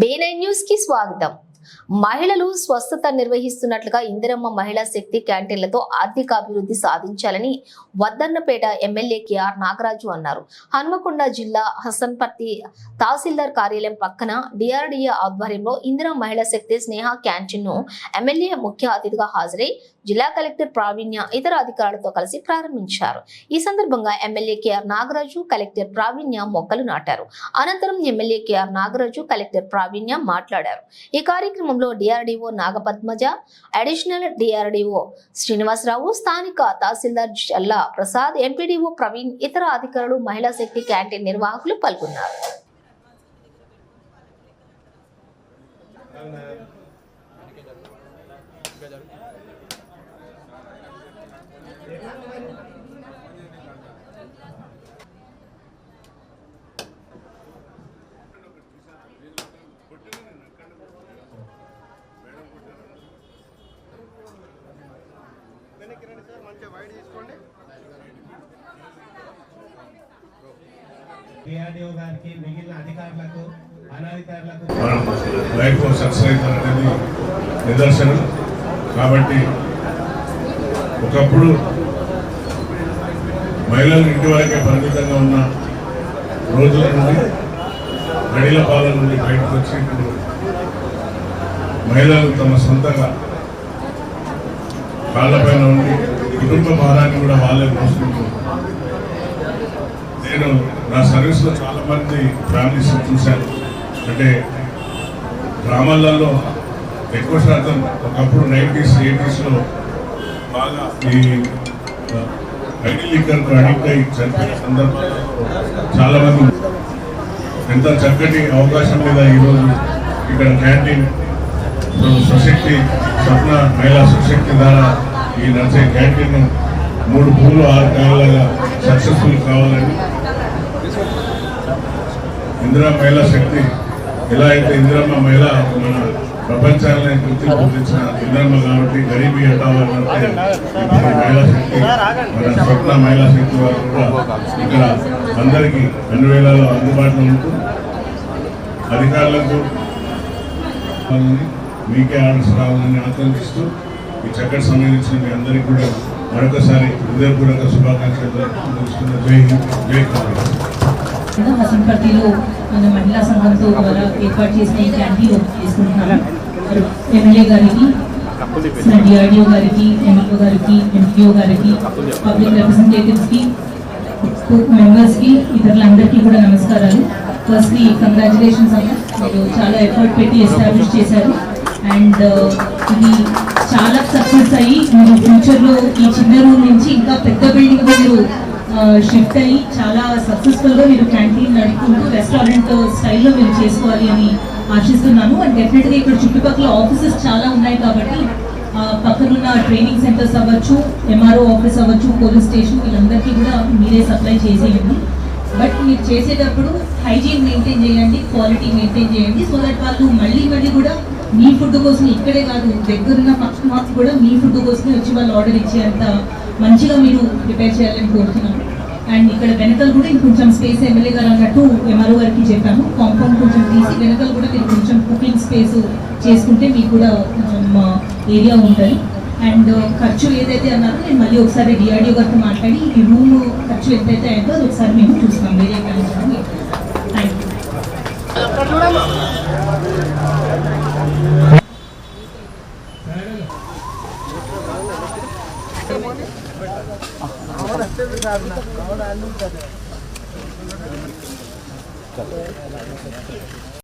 బేనై న్యూస్కి స్వాగతం. మహిళలు స్వస్థత నిర్వహిస్తున్నట్లుగా ఇందిరమ్మ మహిళా శక్తి క్యాంటీన్లతో ఆర్థిక అభివృద్ధి సాధించాలని వద్దన్నపేట ఎమ్మెల్యే కేఆర్ నాగరాజు అన్నారు. హన్మకొండ జిల్లా హసన్పర్తి తహసీల్దార్ కార్యాలయం పక్కన డిఆర్డిఏ ఆధ్వర్యంలో ఇందిరా మహిళా శక్తి స్నేహ క్యాంటీన్ను ఎమ్మెల్యే ముఖ్య అతిథిగా హాజరై జిల్లా కలెక్టర్ ప్రావీణ్య ఇతర అధికారులతో కలిసి ప్రారంభించారు ఈ సందర్భంగా MLA KR Nagaraju collector Praveenya మొక్కలు నాటారు అనంతరం MLA KR Nagaraju collector Praveenya మాట్లాడారు ఈ కార్యక్రమంలో DRDO Nagapadmaja additional DRDO Srinivasa Rao స్థానిక తహసీల్దార్ జల్లా ప్రసాద్ ఎంపీడీఓ ప్రవీణ్ ఇతర అధికారులు మహిళా శక్తి క్యాంటీన్ నిర్వాహకులు పాల్గొన్నారు రండి సార్ మంచిగా వైడ్ తీసుకోండి. డిఆర్డిఓ గారికి మిగిలిన అధికారులకు అనధికారులకు మనం లైఫ్ సక్సెస్ అవుతారనేది నిదర్శనం. కాబట్టి ఒకప్పుడు మహిళలు ఇంటి వరకే పరిమితంగా ఉన్న రోజుల నుండి గడిల పాలన నుండి బయటకు వచ్చి ఇప్పుడు మహిళలు తమ సొంతంగా కాళ్ళపైన ఉండి కుటుంబ భారాన్ని కూడా వాళ్ళే మోసుకుంటూ నేను నా సర్వీస్లో చాలా మంది ఫ్యామిలీస్ చూశాను. అంటే గ్రామాలలో ఎక్కువ శాతం ఒకప్పుడు నైంటీస్ ఎయిటీస్లో బాగా ఈ ఐటీ లిక్కర్కు అడిక్ట్ అయ్యి చనిపోయిన సందర్భాల్లో చాలా మంది ఎంత చక్కటి అవకాశం మీద ఈరోజు ఇక్కడ క్యాంటీన్ తమ సుశక్తి స్వప్న మహిళా సుశక్తి ద్వారా ఈ నడిచే క్యాంటీన్ మూడు పూలు ఆరు కాలాలుగా సక్సెస్ఫుల్ కావాలని ఇందిరా మహిళా శక్తి. ఎలా అయితే ఇందిరమ్మ మహిళ మన ప్రపంచాన్ని గుర్తింపు పొందించిన ఇందిరమ్మ కాబట్టి గరీబీ హటావాలంటే మహిళా శక్తి. మన స్వప్న మహిళా శక్తి వారు కూడా ఇక్కడ అందరికీ అన్ని వేళల్లో అందుబాటులో ఉంటూ అధికారులకు మీకే ఆర్డర్స్ రావాలని ఆకాంక్షిస్తూ ఈ చక్కటి సంబంధించిన మీ అందరికీ కూడా మరొకసారి హృదయపూర్వక శుభాకాంక్షలు తెలుస్తున్న జై హింద్ జై కాంగ్రెస్. హసన్పర్తిలో మన మహిళా సంఘంతో ద్వారా ఏర్పాటు చేసిన ఈ క్యాంటీన్ ఓపెన్ ఎమ్మెల్యే గారికి డిఆర్డిఓ గారికి ఎంఎల్ఓ గారికి ఎంపీఓ గారికి పబ్లిక్ రిప్రజెంటేటివ్స్కి మెంబర్స్కి ఇతరులందరికీ కూడా నమస్కారాలు. ఫస్ట్లీ కంగ్రాచులేషన్స్ అమ్మ. మీరు చాలా ఎఫర్ట్ పెట్టి ఎస్టాబ్లిష్ చేశారు. అండ్ ఇది చాలా సక్సెస్ అయ్యి మీరు ఫ్యూచర్లో ఈ చిన్న రూమ్ నుంచి ఇంకా పెద్ద బిల్డింగ్ మీరు షిఫ్ట్ అయ్యి చాలా సక్సెస్ఫుల్గా మీరు క్యాంటీన్ నడుపుకుంటూ రెస్టారెంట్ స్టైల్లో మీరు చేసుకోవాలి అని ఆశిస్తున్నాను. అండ్ డెఫినెట్గా ఇక్కడ చుట్టుపక్కల ఆఫీసెస్ చాలా ఉన్నాయి కాబట్టి పక్కనున్న ట్రైనింగ్ సెంటర్స్ అవ్వచ్చు ఎంఆర్ఓ ఆఫీస్ అవ్వచ్చు పోలీస్ స్టేషన్ వీళ్ళందరికీ కూడా మీరే సప్లై చేసేయండి. బట్ మీరు చేసేటప్పుడు హైజీన్ మెయింటైన్ చేయండి క్వాలిటీ మెయింటైన్ చేయండి సో దట్ వాళ్ళు మళ్ళీ మళ్ళీ కూడా మీ ఫుడ్ కోసం ఇక్కడే కాదు దగ్గరున్న ఫంక్షన్ హాల్స్ కూడా మీ ఫుడ్ కోసమే వచ్చి వాళ్ళు ఆర్డర్ ఇచ్చేంత మంచిగా మీరు ప్రిపేర్ చేయాలని కోరుతున్నాను. అండ్ ఇక్కడ వెనకలు కూడా ఇంకొంచెం స్పేస్ ఎమ్మెల్యే గారు అన్నట్టు ఎంఆర్ఓ గారికి చెప్పాము. కాంపౌండ్ కొంచెం తీసి వెనకలు కూడా మీరు కొంచెం కుకింగ్ స్పేస్ చేసుకుంటే మీకు కూడా um, కొంచెం ఏరియా ఉంటుంది. అండ్ ఖర్చు ఏదైతే అన్నారో నేను మళ్ళీ ఒకసారి డిఆర్డిఓ గారితో మాట్లాడి ఈ రూమ్ ఖర్చు ఎంతైతే అయిందో అది ఒకసారి మేము చూస్తాం. వేరే చూడండి.